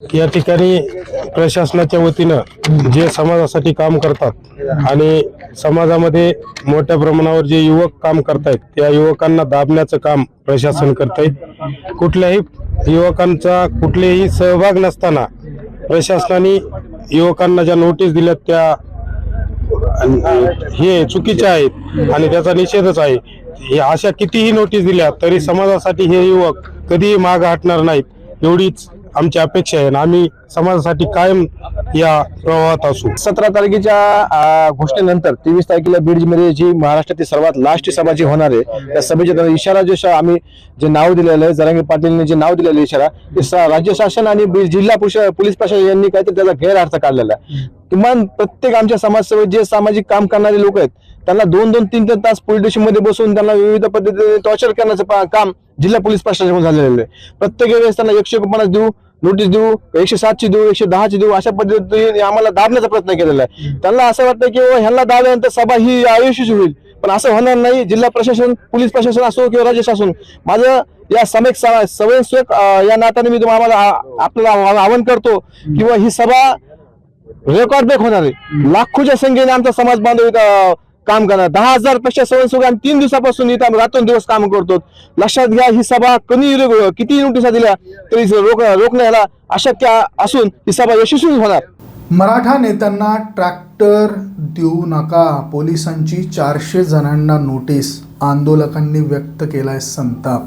या ठिकाणी प्रशासनाच्या वतीनं जे समाजासाठी काम करतात आणि समाजामध्ये मोठ्या प्रमाणावर जे युवक काम करतायत त्या युवकांना दाबण्याचं काम प्रशासन करतंय. कुठल्याही युवकांचा कुठलेही सहभाग नसताना प्रशासनाने युवकांना ज्या नोटीस दिल्यात त्या हे चुकीच्या आहेत आणि त्याचा निषेधच आहे. अशा कितीही नोटीस दिल्या तरी समाजासाठी हे युवक कधीही माग हटणार नाहीत. एवढीच आमची अपेक्षा आहे आणि आम्ही समाजासाठी कायम या प्रवाहात असू. सतरा तारखेच्या घोषणेनंतर तेवीस तारखेला बीडमध्ये जी महाराष्ट्रातील सर्वात लास्ट सभा जी होणार आहे त्या सभेच्या इशारा जे आम्ही जे नाव दिलेलं आहे जरांगे पाटीलने जे नाव दिलेलं इशारा राज्य शासन आणि बीड जिल्हा पोलीस प्रशासन यांनी काहीतरी त्याचा गैरअर्थ काढलेला आहे. किमान प्रत्येक आमच्या समाजसेवेत जे सामाजिक काम करणारे लोक आहेत त्यांना दोन दोन तीन तीन तास पोलीस स्टेशनमध्ये बसून त्यांना विविध पद्धतीने टॉर्चर करण्याचं काम जिल्हा पोलीस प्रशासन झालेलं आहे. प्रत्येक वेळेस त्यांना एकशे पन्नास देऊ नोटीस देऊ एकशे सातची देऊ एकशे दहाची देऊ अशा पद्धतीने आम्हाला दाबण्याचा प्रयत्न केलेला आहे. त्यांना असं वाटतं की ह्यांना दाबल्यानंतर सभा ही आयुष्यच होईल. पण असं होणार नाही. जिल्हा प्रशासन पोलीस प्रशासन असो किंवा राज्य शासन माझं या समेक स्वयंसेवक या नात्याने मी तुम्हाला आपल्याला आवाहन करतो किंवा ही सभा रेकॉर्ड ब्रेक होणार आहे. लाखोच्या संख्येने आमचा समाज बांधव काम करणार. दहा हजारपेक्षा स्वयंसेवक आम्ही तीन दिवसापासून इथं आम्ही रात्रंदिवस काम करतो. लक्षात घ्या ही सभा कमी किती नोटिसा दिल्या तरी रोख रोखण्याला अशक्य असून ही सभा यशस्वी होणार. मराठा नेत्यांना ट्रॅक्टर देऊ नका पोलिसांची चारशे जणांना नोटीस आंदोलकांनी व्यक्त केलाय संताप.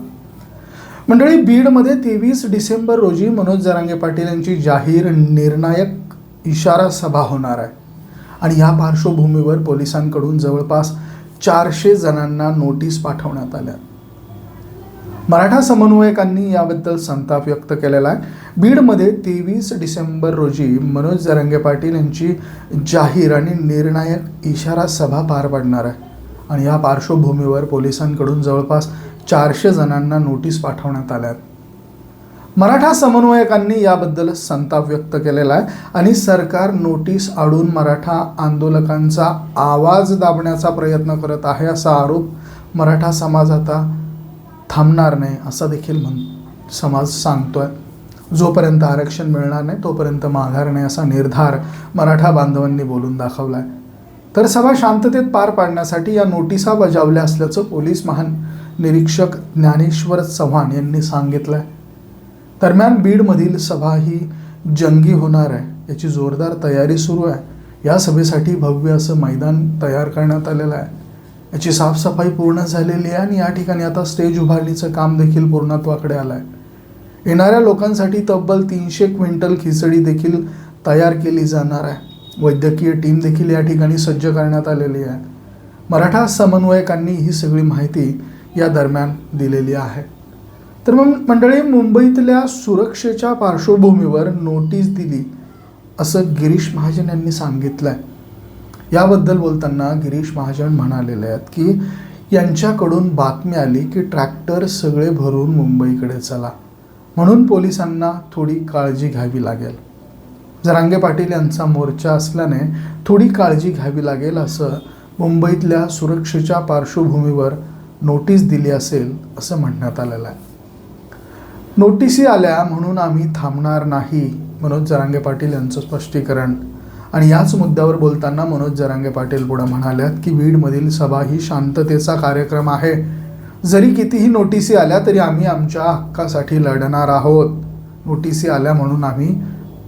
मंडळी बीडमध्ये तेवीस डिसेंबर रोजी मनोज जरांगे पाटील यांची जाहीर निर्णायक इशारा सभा होणार आहे. आणि या पार्श्वभूमीवर पोलिसांकडून जवळपास चारशे जणांना नोटीस पाठवण्यात आल्या. मराठा समन्वयकांनी याबद्दल संताप व्यक्त केलेला आहे. बीडमध्ये तेवीस डिसेंबर रोजी मनोज जरंगे पाटील यांची जाहीर आणि निर्णायक इशारा सभा पार पडणार आहे. आणि या पार्श्वभूमीवर पोलिसांकडून जवळपास चारशे जणांना नोटीस पाठवण्यात आल्या आहेत. मराठा समन्वयकांनी याबद्दल संताप व्यक्त केलेला आहे आणि सरकार नोटीस आडून मराठा आंदोलकांचा आवाज दाबण्याचा प्रयत्न करत आहे असा आरोप मराठा समाज आता थांबणार नाही असा देखील म्हण समाज सांगतोय. जोपर्यंत आरक्षण मिळणार नाही तोपर्यंत माघार नाही असा निर्धार मराठा बांधवांनी बोलून दाखवला आहे तर सभा शांततेत पार पाडण्यासाठी या नोटिसा बजावल्या असल्याचं पोलीस महानिरीक्षक ज्ञानेश्वर चव्हाण यांनी सांगितलं आहे दरम्यान बीडमधील सभा ही जंगी होणार आहे. याची जोरदार तयारी सुरू आहे. या सभेसाठी भव्य असं मैदान तयार करण्यात आलेलं आहे. याची साफसफाई पूर्ण झालेली आहे आणि या ठिकाणी आता स्टेज उभारणीचं काम देखील पूर्णत्वाकडे आलं आहे. येणाऱ्या लोकांसाठी तब्बल तीनशे क्विंटल खिचडी देखील तयार केली जाणार आहे. वैद्यकीय टीम देखील या ठिकाणी सज्ज करण्यात आलेली आहे. मराठा समन्वयकांनी ही सगळी माहिती या दरम्यान दिलेली आहे. तर मग मंडळी मुंबईतल्या सुरक्षेच्या पार्श्वभूमीवर नोटीस दिली असं गिरीश महाजन यांनी सांगितलं आहे याबद्दल बोलताना गिरीश महाजन म्हणालेले आहेत की यांच्याकडून बातमी आली की ट्रॅक्टर सगळे भरून मुंबईकडे चला. म्हणून पोलिसांना थोडी काळजी घ्यावी लागेल. जरांगे पाटील यांचा मोर्चा असल्याने थोडी काळजी घ्यावी लागेल असं मुंबईतल्या सुरक्षेच्या पार्श्वभूमीवर नोटीस दिली असेल असं म्हणण्यात आलेलं आहे. नोटिसी आल्या म्हणून आम्ही थांबणार नाही मनोज जरांगे पाटील यांचं स्पष्टीकरण. आणि याच मुद्द्यावर बोलताना मनोज जरांगे पाटील पुढे म्हणाल्यात की बीडमधील सभा ही शांततेचा कार्यक्रम आहे. जरी कितीही नोटिसी आल्या तरी आम्ही आमच्या हक्कासाठी लढणार आहोत. नोटिसी आल्या म्हणून आम्ही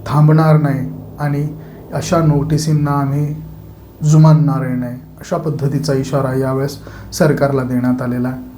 थांबणार नाही आणि अशा नोटिसींना आम्ही जुमानणार नाही अशा पद्धतीचा इशारा यावेळेस सरकारला देण्यात आलेला आहे.